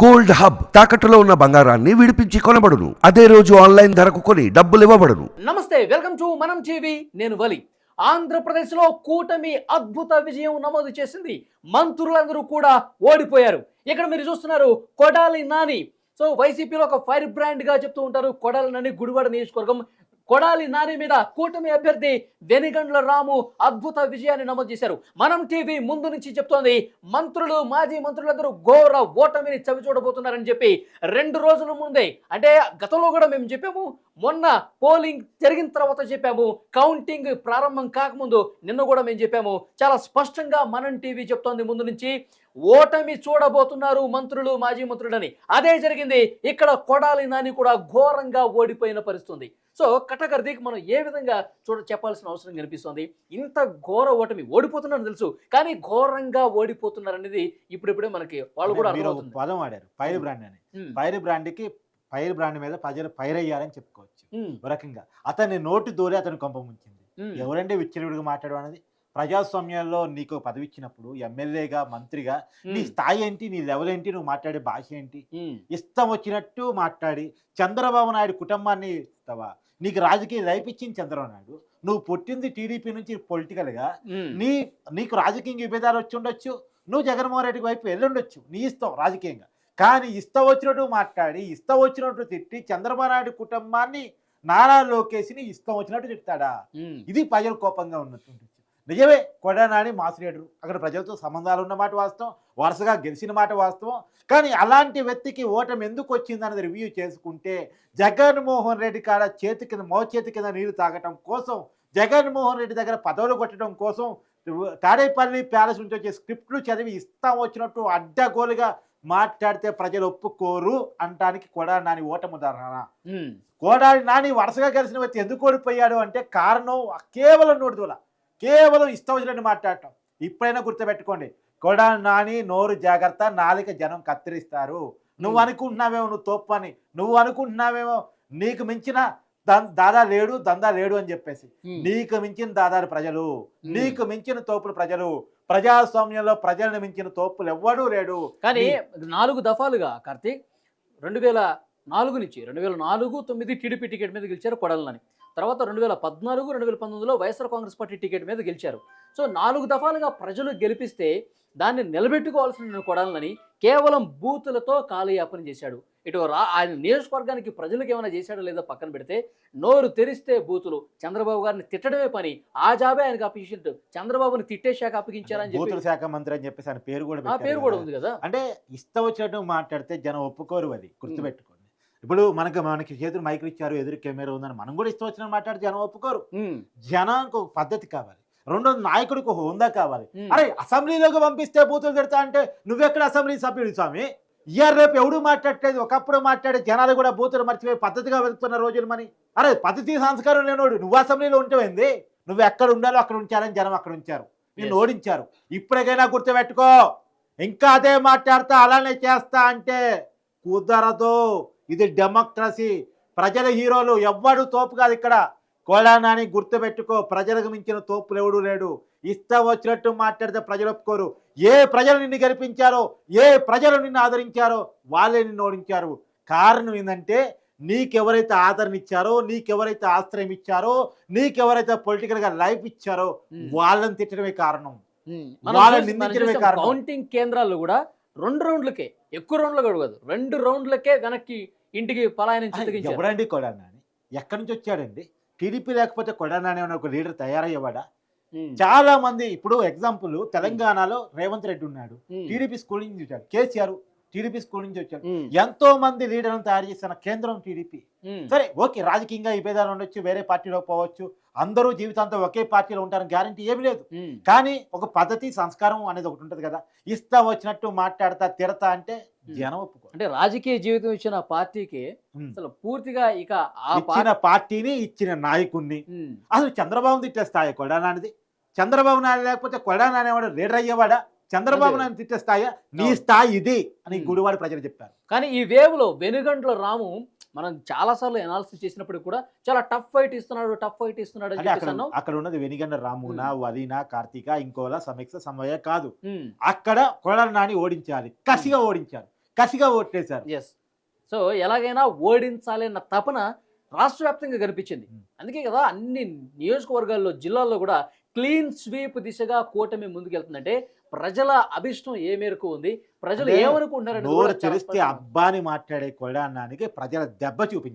Gold hub తాకట్టులో ఉన్న బంగారాన్ని విడిపించి కొనబడును. అదే రోజు ఆన్లైన్ ధరకు కొని డబ్బులు ఇవ్వబడును. నమస్తే వెల్కమ్ టు మనం టీవీ నేను వలి. ఆంధ్రప్రదేశ్లో కూటమి అద్భుత విజయం నమోదు చేసింది. మంత్రులందరూ కూడా ఓడిపోయారు. ఇక్కడ మీరు చూస్తున్నారు కొడాలి నాని. సో వైసీపీలో ఒక ఫైర్ బ్రాండ్గా చెప్తూ ఉంటారు. కొడాలి నాని గుడివాడ నియోజకవర్గం కొడాలి నాని మీద కూటమి అభ్యర్థి వెనిగండ్ల రాము అద్భుత విజయాన్ని నమోదు చేశారు. మనం టీవీ ముందు నుంచి చెప్తోంది మంత్రులు మాజీ మంత్రులందరూ ఘోర ఓటమిని చవి చూడబోతున్నారని చెప్పి రెండు రోజుల ముందే అంటే గతంలో కూడా మేము చెప్పాము మొన్న పోలింగ్ జరిగిన తర్వాత చెప్పాము కౌంటింగ్ ప్రారంభం కాకముందు నిన్న కూడా మేము చెప్పాము. చాలా స్పష్టంగా మనం టీవీ చెప్తోంది ముందు నుంచి ఓటమి చూడబోతున్నారు మంత్రులు మాజీ మంత్రులని. అదే జరిగింది. ఇక్కడ కొడాలి నాని కూడా ఘోరంగా ఓడిపోయిన పరిస్థితుంది. సో కటకర్దీకి మనం ఏ విధంగా చూడ చెప్పాల్సిన అవసరం కనిపిస్తోంది? ఇంత ఘోర ఓటమి ఓడిపోతున్నారని తెలుసు. కానీ ఘోరంగా ఓడిపోతున్నారు అనేది ఇప్పుడిప్పుడే మనకి వాళ్ళు కూడా పదం వాడారు పైరు. బ్రాండ్ అని. పైరు బ్రాండ్కి పైరు బ్రాండ్ మీద ప్రజలు పైరయ్యారని చెప్పుకోవచ్చు. ఒక రకంగా. అతన్ని నోటి దూరి అతను కొంప ముంచింది. ఎవరంటే విచ్చలవిడిగా మాట్లాడడం అనేది? ప్రజాస్వామ్యంలో నీకు పదవి ఇచ్చినప్పుడు ఎమ్మెల్యేగా మంత్రిగా నీ స్థాయి ఏంటి? నీ లెవెల్ ఏంటి? నువ్వు మాట్లాడే భాష ఏంటి? ఇష్టం వచ్చినట్టు మాట్లాడి చంద్రబాబు నాయుడు కుటుంబాన్ని ఇస్తావా? నీకు రాజకీయ లైఫ్ ఇచ్చింది చంద్రబాబు నాయుడు. నువ్వు పుట్టింది టీడీపీ నుంచి పొలిటికల్గా. నీ నీకు రాజకీయ విభేదాలు వచ్చి ఉండొచ్చు. నువ్వు జగన్మోహన్ రెడ్డి వైపు వెళ్ళుండొచ్చు నీ ఇష్టం రాజకీయంగా. కానీ ఇష్టం వచ్చినట్టు మాట్లాడి ఇష్టం వచ్చినట్టు తిట్టి చంద్రబాబు నాయుడు కుటుంబాన్ని నారా లోకేష్ని ఇష్టం వచ్చినట్టు తిట్టాడా ఇది ప్రజలు కోపంగా ఉన్నట్టు నిజమే కొడానాని మాసిరేడరు అక్కడ ప్రజలతో సంబంధాలు ఉన్న మాట వాస్తవం వరుసగా గెలిచిన మాట వాస్తవం. కానీ అలాంటి వ్యక్తికి ఓటమి ఎందుకు వచ్చిందన్నది రివ్యూ చేసుకుంటే జగన్మోహన్ రెడ్డి కాడ చేతి కింద మో చేతి కింద నీళ్ళు తాగటం కోసం జగన్మోహన్ రెడ్డి దగ్గర పదవులు కొట్టడం కోసం తాడేపల్లి ప్యాలెస్ నుంచి వచ్చే స్క్రిప్ట్లు చదివి ఇస్తాం వచ్చినట్టు అడ్డగోలుగా మాట్లాడితే ప్రజలు ఒప్పుకోరు అంటానికి కొడాలి నాని ఓటమి ఉదాహరణ కోడాలి నాని వరుసగా కలిసిన వ్యక్తి ఎందుకు ఓడిపోయాడు అంటే కారణం కేవలం నోటి దూల కేవలం ఇష్టం వచ్చినట్టు మాట్లాడటం. ఇప్పుడైనా గుర్తుపెట్టుకోండి కొడాలి నాని నోరు జాగ్రత్త నాలిక జనం కత్తిరిస్తారు. నువ్వు. అనుకుంటున్నావేమో నువ్వు తోపు అని నువ్వు అనుకుంటున్నావేమో నీకు మించిన దాదా లేడు దందా లేడు అని చెప్పేసి. నీకు మించిన దాదాలు ప్రజలు నీకు మించిన తోపులు ప్రజలు ప్రజాస్వామ్యంలో ప్రజలను మించిన తోపులు ఎవ్వడూ లేడు. కానీ నాలుగు దఫాలుగా కార్తీక్ రెండు వేల నాలుగు నుంచి రెండు వేల నాలుగు తొమ్మిది టీడీపీ టికెట్ మీద గెలిచారు కొడాలని తర్వాత రెండు వేల పద్నాలుగు రెండు వేల పంతొమ్మిదిలో వైఎస్ఆర్ కాంగ్రెస్ పార్టీ టికెట్ మీద గెలిచారు. సో నాలుగు దఫాలుగా ప్రజలు గెలిపిస్తే దాన్ని నిలబెట్టుకోవాల్సిన కొడాలని కేవలం బూతులతో కాలయాపన చేశాడు. ఇటు రా ఆయన నియోజకవర్గానికి ప్రజలకు ఏమైనా చేశాడో లేదో పక్కన పెడితే నోరు తెరిస్తే బూతులు. చంద్రబాబు గారిని తిట్టడమే పని. ఆ జాబే ఆయనకు అప్పించారు చంద్రబాబుని తిట్టేశాక అప్పగించారని బూతుల శాఖ మంత్రి అని చెప్పేసి ఆయన పేరు కూడా ఆ పేరు కూడా. ఉంది కదా. అంటే ఇష్టం వచ్చినట్టు మాట్లాడితే జనం ఒప్పుకోరు అది. గుర్తుపెట్టుకోండి. ఇప్పుడు మనకి మనకి చేతులు మైకులు ఇచ్చారు ఎదురు కెమెరా ఉందని మనం కూడా ఇష్టం వచ్చినట్టు మాట్లాడితే జనం ఒప్పుకోరు. జనానికి ఒక పద్ధతి కావాలి. రెండోది నాయకుడికి ఒక హోందా కావాలి. అరే అసెంబ్లీలోకి పంపిస్తే బూతులు తిడతా అంటే నువ్వెక్కడ అసెంబ్లీ సభ్యుడు స్వామి? ఇయర్ రేపు ఎవడు మాట్లాడలేదు ఒకప్పుడు మాట్లాడే జనాలు కూడా బూతులు మర్చిపోయి పద్ధతిగా వెళ్తున్న రోజులు మని అరే పద్ధతి సంస్కారం లేనోడు నువ్వు అసెంబ్లీలో ఉంటేంది నువ్వు ఎక్కడ ఉండాలో అక్కడ ఉంచారని జనం అక్కడ ఉంచారు. నిన్ను. ఓడించారు. ఇప్పటికైనా గుర్తుపెట్టుకో. ఇంకా అదే మాట్లాడతా అలానే చేస్తా అంటే కుదరదు. ఇది డెమోక్రసీ. ప్రజల హీరోలు ఎవ్వడు తోపు కాదు ఇక్కడ. కోలానాని గుర్తుపెట్టుకో. ప్రజలకు మించిన తోపులు ఎవడు లేడు. ఇష్టం వచ్చినట్టు మాట్లాడితే ప్రజలు ఒప్పుకోరు. ఏ ప్రజలు నిన్ను గెలిపించారో ఏ ప్రజలు నిన్ను ఆదరించారో వాళ్ళే నిన్ను ఓడించారు. కారణం ఏంటంటే నీకెవరైతే ఆదరణ ఇచ్చారో నీకెవరైతే ఆశ్రయం ఇచ్చారో నీకెవరైతే పొలిటికల్గా లైఫ్ ఇచ్చారో. వాళ్ళని తిట్టడమే కారణం. వాళ్ళని నిందించడమే కారణం. కౌంటింగ్ కేంద్రాల్లో కూడా రెండు రౌండ్లకే ఎక్కువ రౌండ్లు కూడా కాదు. రెండు రౌండ్లకే వెనక్కి ఇంటికి పలాయనం ఎవరండి కొడానాని ఎక్కడి నుంచి వచ్చాడండి? టీడీపీ లేకపోతే కొడానాని అనే ఒక లీడర్ తయారయ్యేవాడా. చాలా మంది ఇప్పుడు ఎగ్జాంపుల్ తెలంగాణలో రేవంత్ రెడ్డి ఉన్నాడు. టీడీపీ స్కూల్ నుంచి వచ్చాడు కేసీఆర్ టీడీపీ స్కూల్ నుంచి వచ్చాడు. ఎంతో మంది లీడర్లను తయారు చేసిన కేంద్రం టీడీపీ. సరే ఓకే రాజకీయంగా ఈ భేదాలు ఉండొచ్చు వేరే పార్టీలో పోవచ్చు అందరూ జీవితాంతం ఒకే పార్టీలో ఉంటారని గ్యారంటీ ఏమీ లేదు. కానీ ఒక పద్ధతి సంస్కారం అనేది ఒకటి ఉంటుంది కదా ఇష్టం వచ్చినట్టు మాట్లాడతా తిడతా అంటే జనం ఒప్పుకో అంటే రాజకీయ జీవితం ఇచ్చిన పార్టీకి. అసలు పూర్తిగా ఇక ఆ ఇచ్చిన పార్టీ పార్టీని ఇచ్చిన నాయకుణ్ణి ఉమ్. అసలు చంద్రబాబు తిట్టే స్థాయి కొడానానిది చంద్రబాబు నాయుడు లేకపోతే కొడానా అనేవాడు లీడర్ అయ్యేవాడా చంద్రబాబు. నాయుడు తిట్టే స్థాయి నీ. స్థాయి ఇది అని. గుడివాడ ప్రజలు చెప్పారు కానీ ఈ వేవ్లో వెనుగంట్ల రాము మనం చాలా సార్లు అనాలిసిస్ చేసినప్పుడు కూడా చాలా టఫ్ ఫైట్ ఇస్తున్నాడు టఫ్ ఫైట్ ఇస్తున్నాడు అక్కడ ఉన్నది వెనిగండ రామున వలీన కార్తీక ఇంకోలా సమీక్ష సమయ కాదు. అక్కడ కొడాలి నాని ఓడించాలి కసిగా ఓడించారు కసిగా ఓట్లేశారు. ఎస్ సో ఎలాగైనా ఓడించాలి అన్న తపన రాష్ట్ర వ్యాప్తంగా కనిపించింది. Hmm. అందుకే కదా అన్ని నియోజకవర్గాల్లో జిల్లాల్లో కూడా క్లీన్ స్వీప్ దిశగా కూటమి ముందుకెళ్తుందంటే ప్రజల అభిష్టం ఏ మేరకు ఉంది? ప్రజలు అంటే ఏమనుకుంటున్నారని నోరు తెరిస్తే. అబ్బాని మాట్లాడే కొడాన్నానికి ప్రజల దెబ్బ చూపించారు